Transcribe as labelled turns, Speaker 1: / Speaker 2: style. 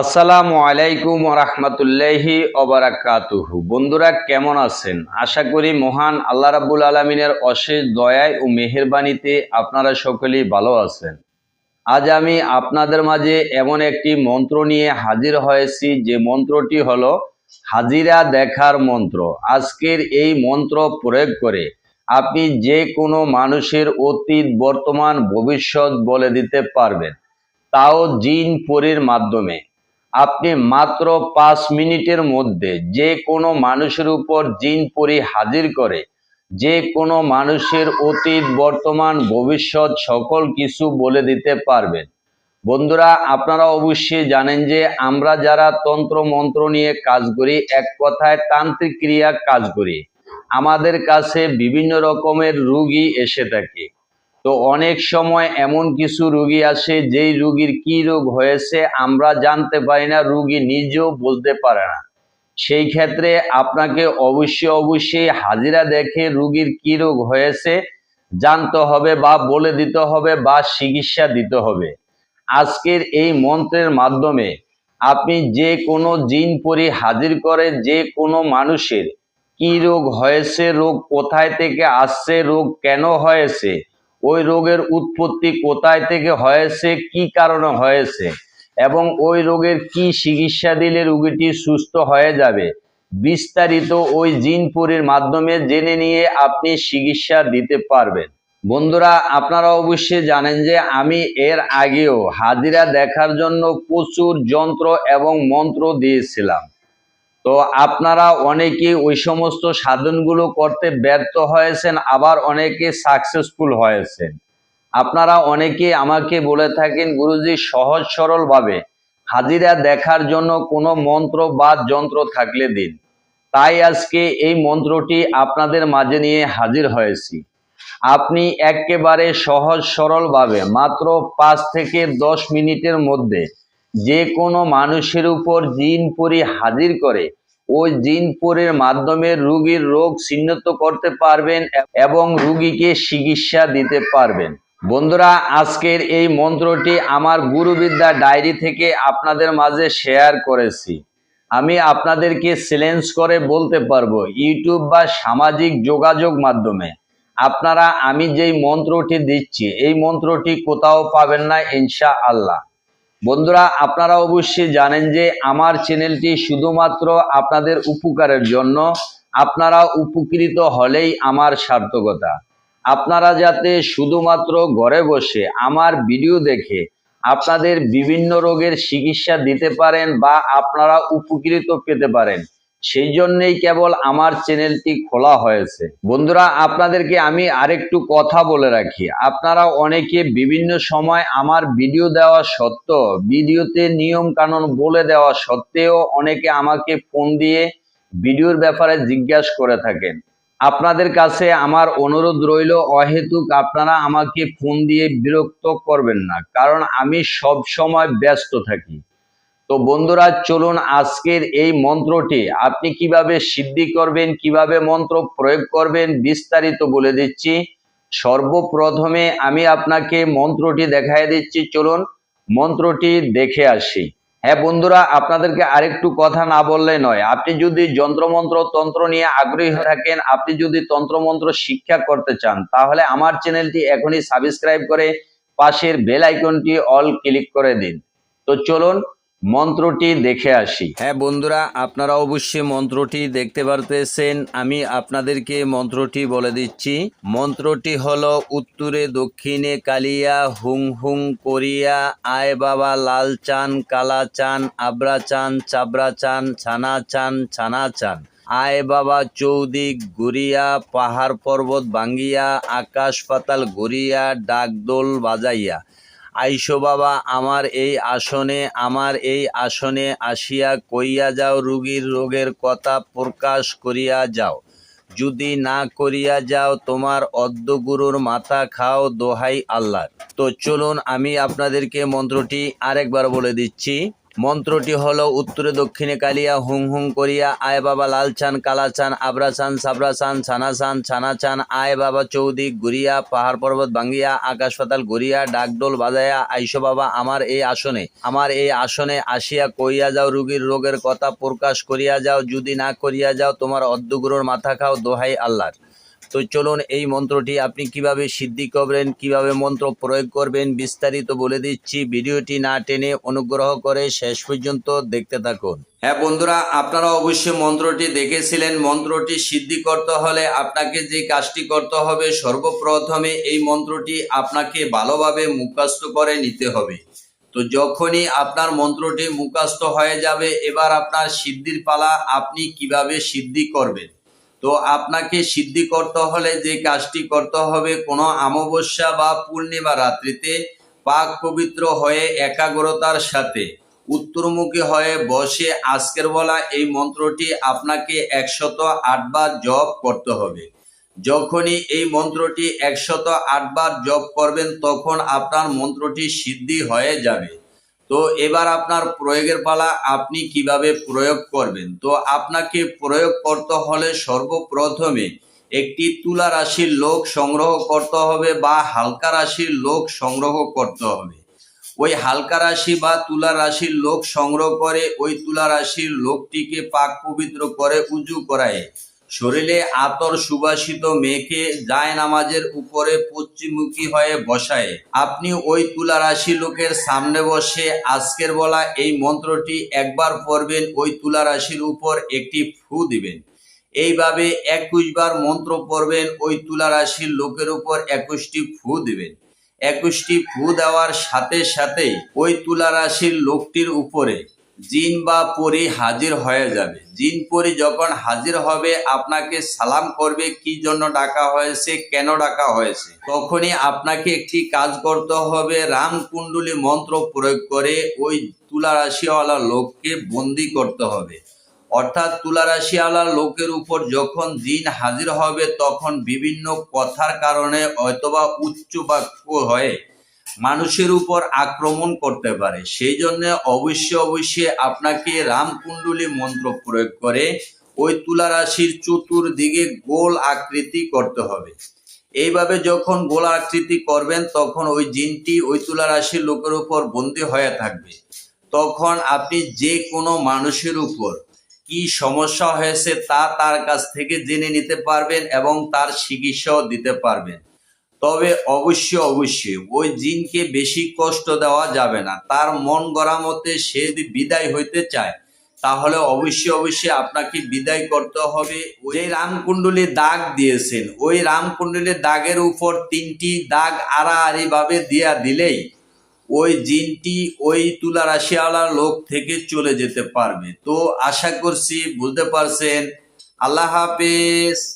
Speaker 1: আসসালামু আলাইকুম রহমতুল্লাহি অবরাকাতুহু বন্ধুরা, কেমন আছেন? আশা করি মহান আল্লাহ রাব্বুল আলমিনের অশেষ দয়ায় ও মেহেরবানিতে আপনারা সকলেই ভালো আছেন। আজ আমি আপনাদের মাঝে এমন একটি মন্ত্র নিয়ে হাজির হয়েছি, যে মন্ত্রটি হলো হাজিরা দেখার মন্ত্র। আজকের এই মন্ত্র প্রয়োগ করে আপনি যে কোনো মানুষের অতীত, বর্তমান, ভবিষ্যৎ বলে দিতে পারবেন। তাও জিন পরির মাধ্যমে। আপনি মাত্র পাঁচ মিনিটের মধ্যে যে কোনো মানুষের উপর জিন পরি হাজির করে, যে কোনো মানুষের অতীত, বর্তমান, ভবিষ্যৎ সকল কিছু বলে দিতে পারবেন। বন্ধুরা, আপনারা অবশ্যই জানেন যে আমরা যারা তন্ত্র মন্ত্র নিয়ে কাজ করি, এক কথায় তান্ত্রিক ক্রিয়া কাজ করি, আমাদের কাছে বিভিন্ন রকমের রুগী এসে থাকে। তো অনেক সময় এমন কিছু রুগী আসে, যেই রুগীর কি রোগ হয়েছে আমরা জানতে পারি না, রুগী নিজেও বলতে পারে না। সেই ক্ষেত্রে আপনাকে অবশ্যই অবশ্যই হাজিরা দেখে রুগীর কি রোগ হয়েছে জানতে হবে বা বলে দিতে হবে বা চিকিৎসা দিতে হবে। আজকের এই মন্ত্রের মাধ্যমে আপনি যে কোনো জিন পরি হাজির করে, যে কোনো মানুষের কি রোগ হয়েছে, রোগ কোথায় থেকে আসছে, রোগ কেন হয়েছে ওই রোগের উৎপত্তি কোথায় থেকে হয়েছে, কি কারণে হয়েছে এবং ওই রোগের কি চিকিৎসা দিলে রোগীটি সুস্থ হয়ে যাবে, বিস্তারিত ওই জিনপুরের মাধ্যমে জেনে নিয়ে আপনি চিকিৎসা দিতে পারবেন। বন্ধুরা, আপনারা অবশ্যই জানেন যে আমি এর আগেও হাজিরা দেখার জন্য প্রচুর যন্ত্র এবং মন্ত্র দিয়েছিলাম। তো আপনারা অনেকে ওই সমস্ত সাধনগুলো করতে ব্যর্থ হয়েছেন, আবার অনেকে সাকসেসফুল হয়েছেন। আপনারা অনেকে আমাকে বলে থাকেন, গুরুজি, সহজ সরলভাবে হাজিরা দেখার জন্য কোনো মন্ত্র বা যন্ত্র থাকলে দিন। তাই আজকে এই মন্ত্রটি আপনাদের মাঝে নিয়ে হাজির হয়েছি। আপনি একেবারে সহজ সরলভাবে মাত্র পাঁচ থেকে দশ মিনিটের মধ্যে যে কোনো মানুষের উপর জিন পরি হাজির করে, ওই জিন পরির মাধ্যমে রুগীর রোগ চিহ্নিত করতে পারবেন এবং রুগীকে চিকিৎসা দিতে পারবেন। বন্ধুরা, আজকের এই মন্ত্রটি আমার গুরুবিদ্যা ডায়েরি থেকে আপনাদের মাঝে শেয়ার করেছি। আমি আপনাদেরকে চ্যালেঞ্জ করে বলতে পারব, ইউটিউব বা সামাজিক যোগাযোগ মাধ্যমে। আপনারা, আমি যেই মন্ত্রটি দিচ্ছি, এই মন্ত্রটি কোথাও পাবেন না ইনশা আল্লাহ বন্ধুরা, আপনারা অবশ্যই জানেন যে আমার চ্যানেলটি শুধুমাত্র আপনাদের উপকারের জন্য। আপনারা উপকৃত হলেই আমার সার্থকতা। আপনারা যাতে শুধুমাত্র ঘরে বসে আমার ভিডিও দেখে আপনাদের বিভিন্ন রোগের চিকিৎসা দিতে পারেন বা আপনারা উপকৃত পেতে পারেন। সেই জন্যেই কেবল আমার চ্যানেলটি খোলা হয়েছে। বন্ধুরা, আপনাদেরকে আমি আরেকটু কথা বলে রাখি। আপনারা অনেকে বিভিন্ন সময় আমার ভিডিও দেওয়া সত্ত্বেও, ভিডিওতে নিয়ম কানুন বলে দেওয়া সত্ত্বেও অনেকে আমাকে ফোন দিয়ে ভিডিওর ব্যাপারে জিজ্ঞাসা করে থাকেন। আপনাদের কাছে আমার অনুরোধ রইল, অহেতুক আপনারা আমাকে ফোন দিয়ে বিরক্ত করবেন না, কারণ আমি সব সময় ব্যস্ত থাকি। তো বন্ধুরা, চলুন আজকের এই মন্ত্রটি। আপনি কীভাবে সিদ্ধি করবেন, কীভাবে মন্ত্র প্রয়োগ করবেন, বিস্তারিত বলে দিচ্ছি। সর্বপ্রথমে আমি আপনাকে মন্ত্রটি দেখাই দিচ্ছি। চলুন মন্ত্রটি দেখে আসি। হ্যাঁ বন্ধুরা, আপনাদেরকে আরেকটু কথা না বললে নয়। আপনি যদি যন্ত্রমন্ত্র, তন্ত্র নিয়ে আগ্রহী থাকেন, আপনি যদি তন্ত্রমন্ত্র শিক্ষা করতে চান, তাহলে আমার চ্যানেলটি এখনই সাবস্ক্রাইব করে পাশের বেল আইকনটি অল ক্লিক করে দিন। তো চলুন মন্ত্রটি দেখে আসি। হ্যাঁ বন্ধুরা, আপনারা অবশ্যই মন্ত্রটি দেখতে পারতেছেন। আমি আপনাদেরকে মন্ত্রটি বলে দিচ্ছি। মন্ত্রটি হলো, উত্তরে দক্ষিণে কালিয়া, হুং হুং করিয়া, আয় বাবা লাল চান, কালা চান, আবরা চান, চাবরা চান, ছানা চান ছানা চান। আয় বাবা চৌদিক ঘুরিয়া, পাহাড় পর্বত ভাঙ্গিয়া, আকাশ পাতাল ঘুরিয়া ডাকদোল বাজাইয়া। আইসো বাবা, আমার এই আসনে, আমার এই আসনে আসিয়া কইয়া যাও, রুগীর রোগের কথা প্রকাশ করিয়া যাও। যদি না করিয়া যাও, তোমার অদ্যগুরুর মাথা খাও দোহাই আল্লাহ তো চলুন, আমি আপনাদেরকে মন্ত্রটি আরেকবার বলে দিচ্ছি। মন্ত্রটি হলো উত্তরে দক্ষিণে কালিয়া, হুং হুং করিয়া, আয় বাবা লাল চান কালা চান আবরা চান সাবরা চান ছানা চান ছানা চান আয় বাবা চৌদিক ঘুরিয়া, পাহাড় পর্বত ভাঙ্গিয়া, আকাশ পাতাল ঘুরিয়া, ডাকডোল বাজায়া, আইসো বাবা, আমার এই আসনে, আমার এই আসনে আসিয়া কইয়া যাও, রুগীর রোগের কথা প্রকাশ করিয়া যাও, যদি না করিয়া যাও, তোমার অদ্যগুরুর মাথা খাও, দোহাই আল্লাহর। তো চলুন এই মন্ত্রটি আপনি কীভাবে সিদ্ধি করবেন, কীভাবে মন্ত্র প্রয়োগ করবেন বিস্তারিত বলে দিচ্ছি। ভিডিওটি না টেনে অনুগ্রহ করে শেষ পর্যন্ত দেখতে থাকুন। হ্যাঁ বন্ধুরা, আপনারা অবশ্যই মন্ত্রটি দেখেছিলেন। মন্ত্রটি সিদ্ধি করতে হলে আপনাকে যে কাজটি করতে হবে, সর্বপ্রথমে এই মন্ত্রটি আপনাকে ভালোভাবে মুখাস্ত করে নিতে হবে। তো যখনই আপনার মন্ত্রটি মুখস্থ হয়ে যাবে, এবার আপনার সিদ্ধির পালা আপনি কীভাবে সিদ্ধি করবেন? তো আপনাকে সিদ্ধি করতে হলে যে কাজটি করতে হবে, কোনো অমাবস্যা বা পূর্ণিমা রাত্রিতে পাক পবিত্র হয়ে একাগ্রতার সাথে উত্তরমুখী হয়ে বসে আজকের বলা এই মন্ত্রটি আপনাকে একশত আটবার জপ করতে হবে। যখনই এই মন্ত্রটি একশত আটবার জপ করবেন, তখন আপনার মন্ত্রটি সিদ্ধি হয়ে যাবে। তো এবার আপনার প্রয়োগের পালা আপনি কীভাবে প্রয়োগ করবেন? তো আপনাকে প্রয়োগ করতে হলে সর্বপ্রথমে একটি তুলা রাশির লোক সংগ্রহ করতে হবে বা হালকা রাশির লোক সংগ্রহ করতে হবে। ওই হালকা রাশি বা তুলা রাশির লোক সংগ্রহ করে ওই তুলা রাশির লোকটিকে পাক পবিত্র করে উজু করায় শরীরে আতর সুবাসিত মেয়েকে যায় নামাজের উপরে পশ্চিমমুখী হয়ে বসায়। আপনি ওই তুলা রাশি লোকের সামনে বসে আজকের বলা এই মন্ত্রটি একবার পড়বেন, ওই তুলা রাশির উপর একটি ফু দিবেন। এইভাবে একুশ বার মন্ত্র পড়বেন, ওই তুলা রাশির লোকের উপর একুশটি ফু দিবেন। একুশটি ফু দেওয়ার সাথে সাথে ওই তুলা রাশির লোকটির উপরে জিন বা পরি হাজির হয়ে যাবে। জিন পরি যখন হাজির হবে, আপনাকে সালাম করবে, কি জন্য ডাকা হয়েছে, কেন ডাকা হয়েছে। তখনই আপনাকে একটি কাজ করতে হবে, রাম কুণ্ডলী মন্ত্র প্রয়োগ করে ওই তুলা রাশিওয়ালা লোককে বন্দি করতে হবে। অর্থাৎ তুলা রাশিওয়ালা লোকের উপর যখন জিন হাজির হবে, তখন বিভিন্ন কথার কারণে হয়তোবা উচ্চ বাক্য হয়ে মানুষের উপর আক্রমণ করতে পারে। সেই জন্য অবশ্যই অবশ্যই আপনাকে রামকুণ্ডলী মন্ত্র প্রয়োগ করে ওই তুলা রাশির চতুর্দিকে গোল আকৃতি করতে হবে। এইভাবে যখন গোল আকৃতি করবেন, তখন ওই জিনটি ওই তুলা রাশির লোকের উপর বন্দী হয়ে থাকবে। তখন আপনি যে কোনো মানুষের উপর কি সমস্যা হয়েছে তা তার কাছ থেকে জেনে নিতে পারবেন এবং তার চিকিৎসাও দিতে পারবেন। তবে অবশ্যই অবশ্যই ওই জিনকে বেশি কষ্ট দেওয়া যাবে না। তার মন গড়া মতে সে যদি বিদায় হইতে চায়, তাহলে অবশ্যই অবশ্যই আপনাকে বিদায় করতে হবে। ওই রামকুণ্ডলী দাগ দিয়েছেন, ওই রামকুণ্ডলীর দাগের উপর তিনটি দাগ আড়াআড়ি ভাবে দিয়া দিলেই ওই জিনটি ওই তুলা রাশিওয়ালা লোক থেকে চলে যেতে পারবে। তো আশা করছি বুঝতে পারছেন। আল্লাহ হাফেজ।